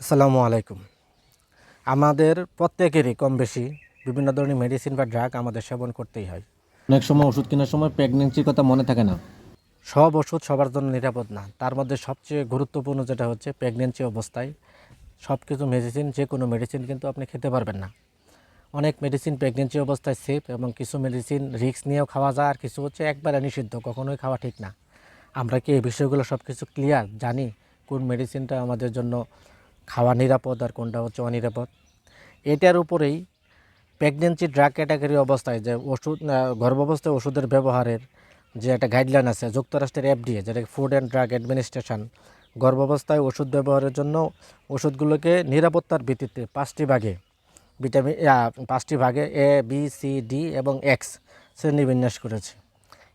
আসসালামু আলাইকুম। আমাদের প্রত্যেকেরই কম বেশি বিভিন্ন ধরনের মেডিসিন বা ড্রাগ আমাদের সেবন করতেই হয়। অনেক সময় ওষুধ কেনার সময় প্রেগনেন্সির কথা মনে থাকে না। সব ওষুধ সবার জন্য নিরাপদ না। তার মধ্যে সবচেয়ে গুরুত্বপূর্ণ যেটা হচ্ছে প্রেগনেন্সি অবস্থায় সব কিছু মেডিসিন যে কোনো মেডিসিন কিন্তু আপনি খেতে পারবেন না। অনেক মেডিসিন প্রেগনেন্সি অবস্থায় সেফ এবং কিছু মেডিসিন রিস্ক নিয়েও খাওয়া যায় আর কিছু হচ্ছে একবারে নিষিদ্ধ কখনোই খাওয়া ঠিক না। আমরা কি এই বিষয়গুলো সব কিছু ক্লিয়ার জানি? কোন মেডিসিনটা আমাদের জন্য খাওয়া নিরাপদ আর কোনটা হচ্ছে অনিরাপদ। এটার উপরেই প্রেগনেন্সি ড্রাগ ক্যাটাগরি অবস্থায় যে ওষুধ গর্ভাবস্থায় ওষুধের ব্যবহারের যে একটা গাইডলাইন আছে, যুক্তরাষ্ট্রের এফডিএ যেটা ফুড অ্যান্ড ড্রাগ অ্যাডমিনিস্ট্রেশন গর্ভাবস্থায় ওষুধ ব্যবহারের জন্য ওষুধগুলোকে নিরাপত্তার ভিত্তিতে পাঁচটি ভাগে ভিটামিন পাঁচটি ভাগে এ বি সি ডি এবং এক্স শ্রেণীবিন্যাস করেছে।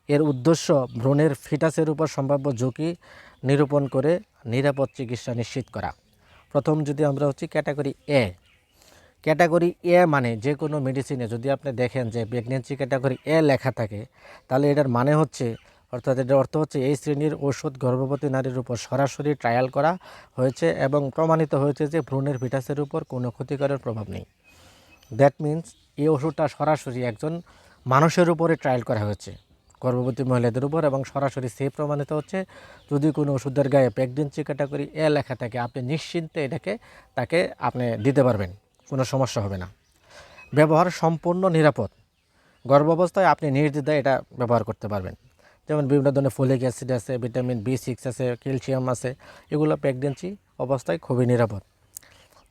এর উদ্দেশ্য ভ্রূণের ফিটাসের উপর সম্ভাব্য ঝুঁকি নিরূপণ করে নিরাপদ চিকিৎসা নিশ্চিত করা। প্রথম যদি আমরা হচ্ছে ক্যাটাগরি এ ক্যাটাগরি এ মানে যে কোনো মেডিসিনে যদি আপনি দেখেন যে প্রেগনেন্সি ক্যাটাগরি এ লেখা থাকে, তাহলে এটার মানে হচ্ছে, অর্থাৎ এটার অর্থ হচ্ছে এই শ্রেণির ওষুধ গর্ভবতী নারীর উপর সরাসরি ট্রায়াল করা হয়েছে এবং প্রমাণিত হয়েছে যে ভ্রূণের ভিটাসের উপর কোনো ক্ষতিকরের প্রভাব নেই। দ্যাট মিন্স এই ওষুধটা সরাসরি একজন মানুষের উপরে ট্রায়াল করা হয়েছে। গর্ভবতী মহিলাদের উপর এবং সরাসরি সে প্রমাণিত হচ্ছে, যদি কোনো ওষুধের গায়ে প্রেগনেন্সি ক্যাটাগরি এ লেখা থাকে আপনি নিশ্চিন্তে এটাকে, তাকে আপনি দিতে পারবেন, কোনো সমস্যা হবে না। ব্যবহার সম্পূর্ণ নিরাপদ। গর্ভাবস্থায় আপনি নির্দ্বিধায় এটা ব্যবহার করতে পারবেন। যেমন বিভিন্ন ধরনের ফোলিক অ্যাসিড আছে, ভিটামিন বি সিক্স আছে, ক্যালসিয়াম আছে, এগুলো প্রেগনেন্সি অবস্থায় খুবই নিরাপদ।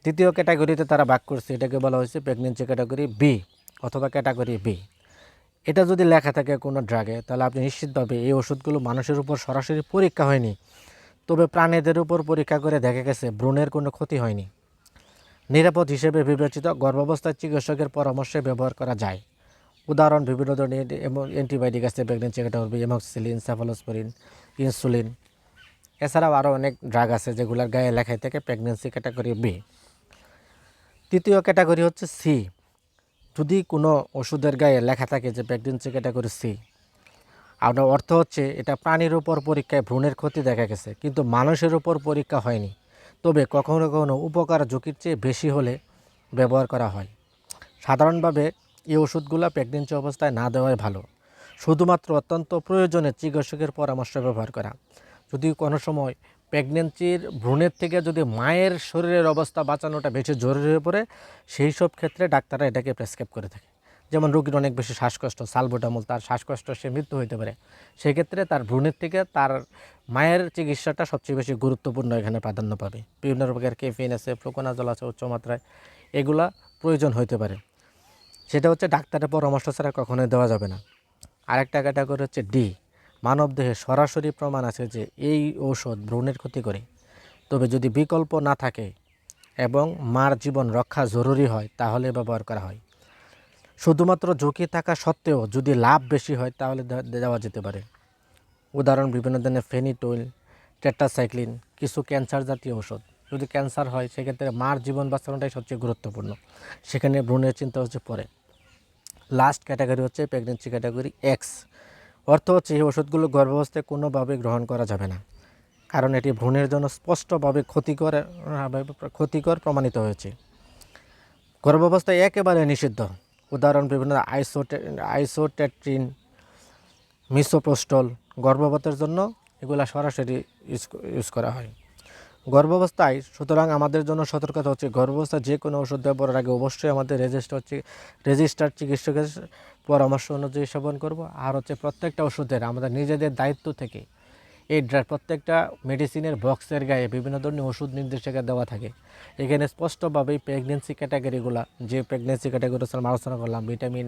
দ্বিতীয় ক্যাটাগরিতে তারা ভাগ করছে, এটাকে বলা হয়েছে প্রেগনেন্সি ক্যাটাগরি বি অথবা ক্যাটাগরি বি। এটা যদি লেখা থাকে কোনো ড্রাগে তাহলে আপনি নিশ্চিতভাবে এই ওষুধগুলো মানুষের উপর সরাসরি পরীক্ষা হয়নি। তবে প্রাণীদের উপর পরীক্ষা করে দেখা গেছে ভ্রূণের কোনো ক্ষতি হয়নি। নিরাপদ হিসেবে বিবেচিত গর্ভাবস্থায় চিকিৎসকের পরামর্শে ব্যবহার করা যায়। উদাহরণ, বিভিন্ন ধরনের অ্যান্টিবায়োটিক আছে pregnancy category amoxicillin cephalosporin insulin এছাড়াও আরও অনেক ড্রাগ আছে যেগুলোর গায়ে লেখায় থাকে প্রেগনেন্সি ক্যাটাগরি বি তৃতীয় ক্যাটাগরি হচ্ছে সি যদি কোনো ওষুধের গায়ে লেখা থাকে যে প্রেগনেন্সি ক্যাটাগরি সি আপনার অর্থ হচ্ছে এটা প্রাণীর উপর পরীক্ষায় ভ্রূণের ক্ষতি দেখা গেছে, কিন্তু মানুষের উপর পরীক্ষা হয়নি। তবে কখনো কখনো উপকার ঝুঁকির চেয়ে বেশি হলে ব্যবহার করা হয়। সাধারণভাবে এই ওষুধগুলো প্রেগনেন্সি অবস্থায় না দেওয়াই ভালো। শুধুমাত্র অত্যন্ত প্রয়োজনে চিকিৎসকের পরামর্শ ব্যবহার করা। যদি কোনো সময় প্রেগনেন্সির ভ্রূণের থেকে যদি মায়ের শরীরের অবস্থা বাঁচানোটা বেশি জরুরি হয়ে পড়ে, সেই সব ক্ষেত্রে ডাক্তাররা এটাকে প্রেসক্রাইব করে থাকে। যেমন রোগীর অনেক বেশি শ্বাসকষ্ট, সালবোটামল, তার শ্বাসকষ্ট, সে মৃত্যু হতে পারে। সেক্ষেত্রে তার ভ্রূণের থেকে তার মায়ের চিকিৎসাটা সবচেয়ে বেশি গুরুত্বপূর্ণ এখানে প্রাধান্য পাবে। বিভিন্ন প্রকার কেফিন আছে ফ্লোকোনাজল আছে, উচ্চমাত্রায়। এগুলা প্রয়োজন হতে পারে। সেটা হচ্ছে ডাক্তারের পরামর্শ ছাড়া কখনোই দেওয়া যাবে না। আরেকটা ক্যাটাগরি হচ্ছে ডি মানবদেহে সরাসরি প্রমাণ আছে যে এই ঔষধ ভ্রূণের ক্ষতি করে। তবে যদি বিকল্প না থাকে এবং মার জীবন রক্ষা জরুরি হয়, তাহলে ব্যবহার করা হয়। শুধুমাত্র ঝুঁকি থাকা সত্ত্বেও যদি লাভ বেশি হয়, তাহলে দেওয়া যেতে পারে। উদাহরণ, বিভিন্ন ধরনের ফেনিটোল টেট্রাসাইক্লিন, কিছু ক্যান্সার জাতীয় ওষুধ যদি ক্যান্সার হয়, সেক্ষেত্রে মার জীবন বাঁচানোটাই সবচেয়ে গুরুত্বপূর্ণ। সেখানে ভ্রূণের চিন্তা হচ্ছে পরে। লাস্ট ক্যাটাগরি হচ্ছে প্রেগনেন্সি ক্যাটাগরি এক্স। অর্থ হচ্ছে এই ওষুধগুলো গর্ভাবস্থায় কোনোভাবে গ্রহণ করা যাবে না। কারণ এটি ভ্রূণের জন্য স্পষ্টভাবে ক্ষতিকর ক্ষতিকর প্রমাণিত হয়েছে। গর্ভাবস্থায় একেবারে নিষিদ্ধ। উদাহরণ, বিভিন্ন আইসোটে, আইসোটেট্রিন, মিসোপ্রোস্টল গর্ভপাতের জন্য এগুলা সরাসরি ইউজ ইউজ করা হয়। গর্ভাবস্থায়, সুতরাং আমাদের জন্য সতর্কতা হচ্ছে গর্ভাবস্থায় যে কোনো ওষুধ ব্যবহারের আগে অবশ্যই আমাদের রেজিস্টার রেজিস্টার চিকিৎসকের পরামর্শ অনুযায়ী সেবন করব। আর হচ্ছে প্রত্যেকটা ওষুধের আমাদের নিজেদের দায়িত্ব থেকে এই প্রত্যেকটা মেডিসিনের বক্সের গায়ে বিভিন্ন ধরনের ওষুধ নির্দেশিকা দেওয়া থাকে। এখানে স্পষ্টভাবেই প্রেগনেন্সি ক্যাটাগরিগুলো যে প্রেগনেন্সি ক্যাটাগরি আমরা আলোচনা করলাম vitamin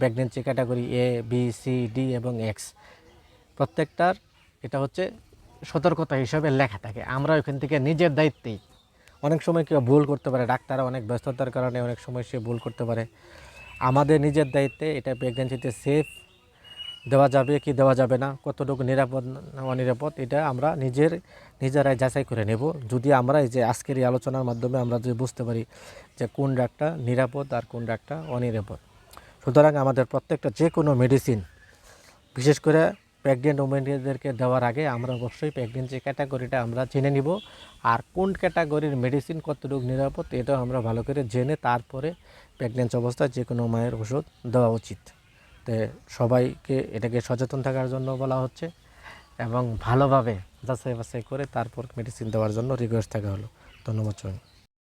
pregnancy category A B C D এবং এক্স প্রত্যেকটার এটা হচ্ছে সতর্কতা হিসাবে লেখা থাকে। আমরা ওইখান থেকে নিজের দায়িত্বেই। অনেক সময় কেউ ভুল করতে পারে ডাক্তার অনেক ব্যস্ততার কারণে অনেক সময় সে ভুল করতে পারে। আমাদের নিজের দায়িত্বে এটা প্রেগনেন্সিতে সেফ দেওয়া যাবে কি দেওয়া যাবে না, কতটুকু নিরাপদ অনিরাপদ, এটা আমরা নিজের, নিজেরাই যাচাই করে নেব। যদি আমরা এই যে আজকের এই আলোচনার মাধ্যমে আমরা যদি বুঝতে পারি যে কোন ডাকটা নিরাপদ আর কোন ডাকটা অনিরাপদ। সুতরাং আমাদের প্রত্যেকটা যে কোনো মেডিসিন বিশেষ করে প্রেগনেন্ট ওমেনদেরকে দেওয়ার আগে আমরা অবশ্যই প্রেগনেন্সি ক্যাটাগরিটা আমরা জেনে নিব, আর কোন ক্যাটাগরির মেডিসিন কতটুকু নিরাপদ এটাও আমরা ভালো করে জেনে তারপরে প্রেগনেন্সি অবস্থায় যে কোনো মায়ের ওষুধ দেওয়া উচিত। তো সবাইকে এটাকে সচেতন থাকার জন্য বলা হচ্ছে এবং ভালোভাবে যাচাই বাছাই করে তারপর মেডিসিন দেওয়ার জন্য রিকোয়েস্ট থাকা হলো। ধন্যবাদ